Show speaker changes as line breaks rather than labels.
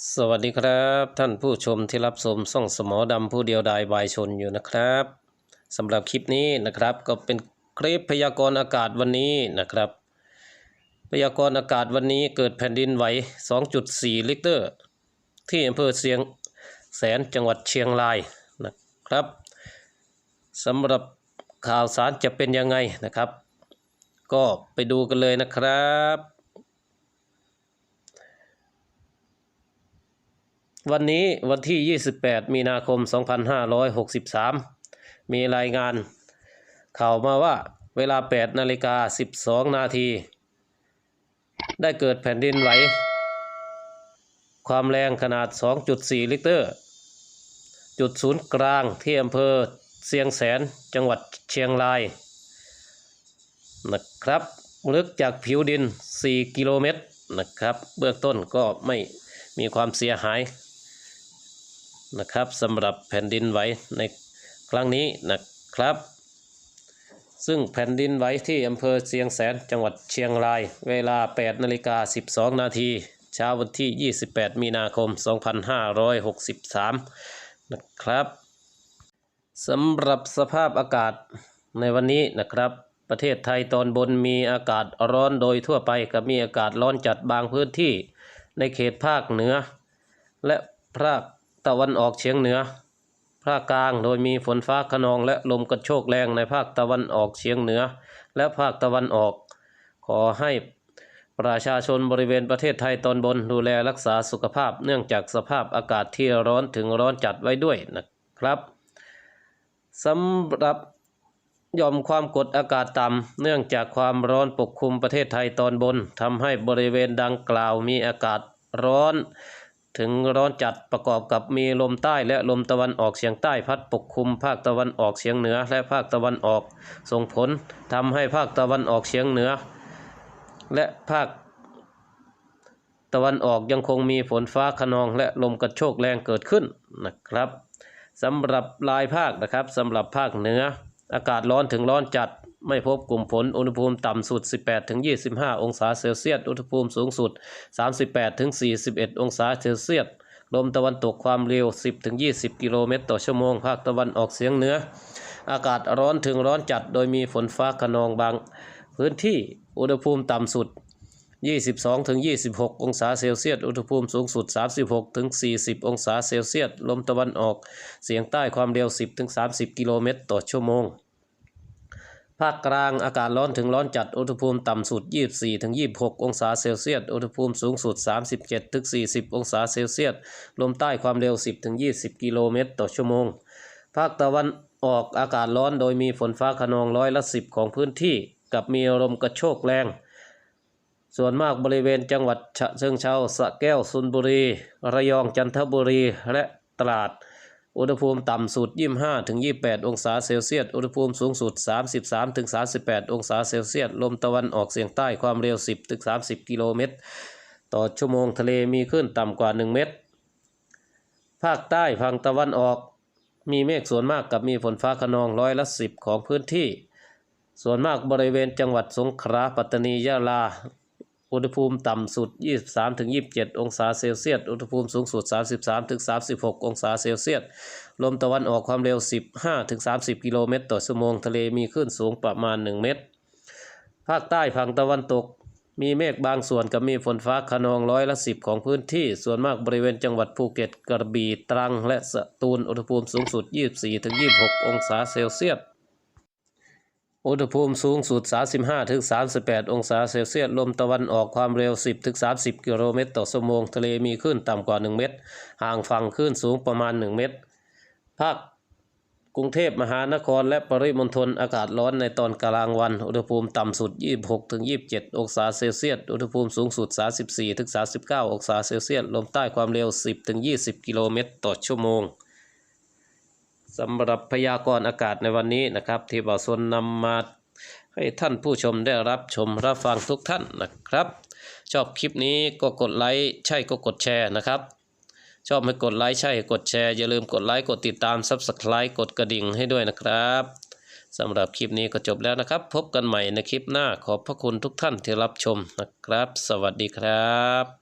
สวัสดีครับ ท่านผู้ชมที่รับชมส่องสมอดำผู้เดียวดายบายชนอยู่นะครับสำหรับคลิปนี้นะครับก็เป็นคลิปพยากรณ์อากาศวันนี้นะครับ พยากรณ์อากาศวันนี้เกิดแผ่นดินไหว 2.4 ลิกเตอร์ ที่อำเภอเสียงแสนจังหวัดเชียงรายนะครับสำหรับข่าวสารจะเป็นยังไงนะครับ ก็ไปดูกันเลยนะครับ วันนี้วันที่ 28 มีนาคม 2563 มีรายงาน ข่าวมาว่าเวลา 8 นาฬิกา 12 นาที ได้เกิดแผ่นดินไหว ความแรงขนาด 2.4 ลิตรจุดศูนย์กลางที่อำเภอเสียงแสนจังหวัดเชียงรายนะครับ ลึกจากผิวดิน 4 กิโลเมตรนะครับ เบื้องต้นก็ไม่มีความเสียหาย นะครับสำหรับแผ่นดินไหวในครั้งนี้นะครับ ซึ่งแผ่นดินไหวที่อำเภอเชียงแสนจังหวัดเชียงราย เวลา 8นาฬิกา12 นาทีเช้าวันที่ 28 มีนาคม 2563 นะครับสำหรับสภาพอากาศในวันนี้นะครับ ประเทศไทยตอนบนมีอากาศร้อนโดยทั่วไปกับมีอากาศร้อนจัดบางพื้นที่ในเขตภาคเหนือ และภาค ตะวันออกเฉียงเหนือ ภาคกลางโดยมีฝนฟ้าขนองและลมกระโชกแรงในภาคตะวันออกเฉียงเหนือ และภาคตะวันออก ขอให้ประชาชนบริเวณประเทศไทยตอนบนดูแลรักษาสุขภาพเนื่องจากสภาพอากาศที่ร้อนถึงร้อนจัดไว้ด้วยนะครับสำหรับย่อมความกดอากาศต่ำเนื่องจากความร้อนปกคลุมประเทศไทยตอนบนทำให้บริเวณดังกล่าวมีอากาศร้อน ถึงร้อนจัดประกอบกับมีลมใต้และลมตะวันออกเฉียงใต้พัดปกคลุมภาคตะวันออกเฉียงเหนือและภาคตะวันออก ส่งผลทำให้ภาคตะวันออกเฉียงเหนือ และภาคตะวันออกยังคงมีฝนฟ้าขนองและลมกระโชกแรงเกิดขึ้นนะครับสำหรับลายภาคนะครับสำหรับภาคเหนือ อากาศร้อนถึงร้อนจัด ไม่พบกลุ่มฝน อุณหภูมิต่ำสุด 18-25 องศาเซลเซียส อุณหภูมิสูงสุด 38-41 องศาเซลเซียส ลมตะวันตกความเร็ว 10-20 กิโลเมตรต่อชั่วโมง ภาคตะวันออกเฉียงเหนือ อากาศร้อนถึงร้อนจัด โดยมีฝนฟ้าขนองบาง พื้นที่ อุณหภูมิต่ำสุด 22-26 องศาเซลเซียส อุณหภูมิสูงสุด 36-40 องศาเซลเซียส ลมตะวันออกเฉียงใต้ความเร็ว 10-30 กิโลเมตรต่อชั่วโมง ภาคกลางอากาศร้อนถึงร้อนจัด อุณหภูมิต่ำสุด 24-26 องศาเซลเซียส อุณหภูมิสูงสุด 37-40 องศาเซลเซียส ลมใต้ความเร็ว 10-20 กิโลเมตรต่อชั่วโมง ภาคตะวันออกอากาศร้อนโดยมีฝนฟ้าขนองร้อยละ 10 ของพื้นที่ กับมีลมกระโชกแรง ส่วนมากบริเวณจังหวัดฉะเชิงเทราสะแก้วสุนบุรี ระยองจันทบุรีและตราด อุณหภูมิต่ำสุด 25ถึง28 องศาเซลเซียส อุณหภูมิสูงสุด 33ถึง38 องศาเซลเซียส ลมตะวันออกเฉียงใต้ความเร็ว 10ถึง30 กิโลเมตร ต่อชั่วโมงทะเลมีคลื่นต่ำกว่า 1 เมตร ภาคใต้ฝั่งตะวันออกมีเมฆส่วนมากกับมีฝนฟ้าขนองร้อยละ10 ของพื้นที่ ส่วนมากบริเวณจังหวัดสงขลาปัตตานียะลา อุณหภูมิต่ำสุด 23-27 องศาเซลเซียส อุณหภูมิสูงสุด 33-36 องศาเซลเซียส ลมตะวันออกความเร็ว 15-30 กิโลเมตรต่อชั่วโมง ทะเลมีคลื่นสูงประมาณ 1 เมตร ภาคใต้ฝั่งตะวันตก มีเมฆบางส่วนกับมีฝนฟ้าขนองร้อยละสิบของพื้นที่ ส่วนมากบริเวณจังหวัดภูเก็ต กระบี่ ตรัง และสตูล อุณหภูมิสูงสุด 24-26 องศาเซลเซียส อุณหภูมิสูงสุด 35-38 องศาเซลเซียส ลมตะวันออกความเร็ว 10-30 กิโลเมตรต่อชั่วโมง ทะเลมีคลื่นต่ำกว่า 1 เมตร ห่างฝั่งคลื่นสูงประมาณ 1 เมตร ภาคกรุงเทพมหานครและปริมณฑลอากาศร้อนในตอนกลางวัน อุณหภูมิต่ำสุด 26-27 องศาเซลเซียส อุณหภูมิสูงสุด 34-39 องศาเซลเซียส ลมใต้ความเร็ว 10-20 กิโลเมตรต่อชั่วโมง สำหรับพยากรณ์อากาศในวันนี้นะครับ ที่บ่าวสนนำมาให้ท่านผู้ชมได้รับชมรับฟังทุกท่านนะครับ ชอบคลิปนี้ก็กดไลค์ใช่ก็กดแชร์นะครับ ชอบให้กดไลค์ใช่กดแชร์อย่าลืมกดไลค์กดติดตาม Subscribe กดกระดิ่งให้ด้วยนะครับสำหรับคลิปนี้ก็จบแล้วนะครับ พบกันใหม่ในคลิปหน้าขอบพระคุณทุกท่านที่รับชมนะครับ สวัสดีครับ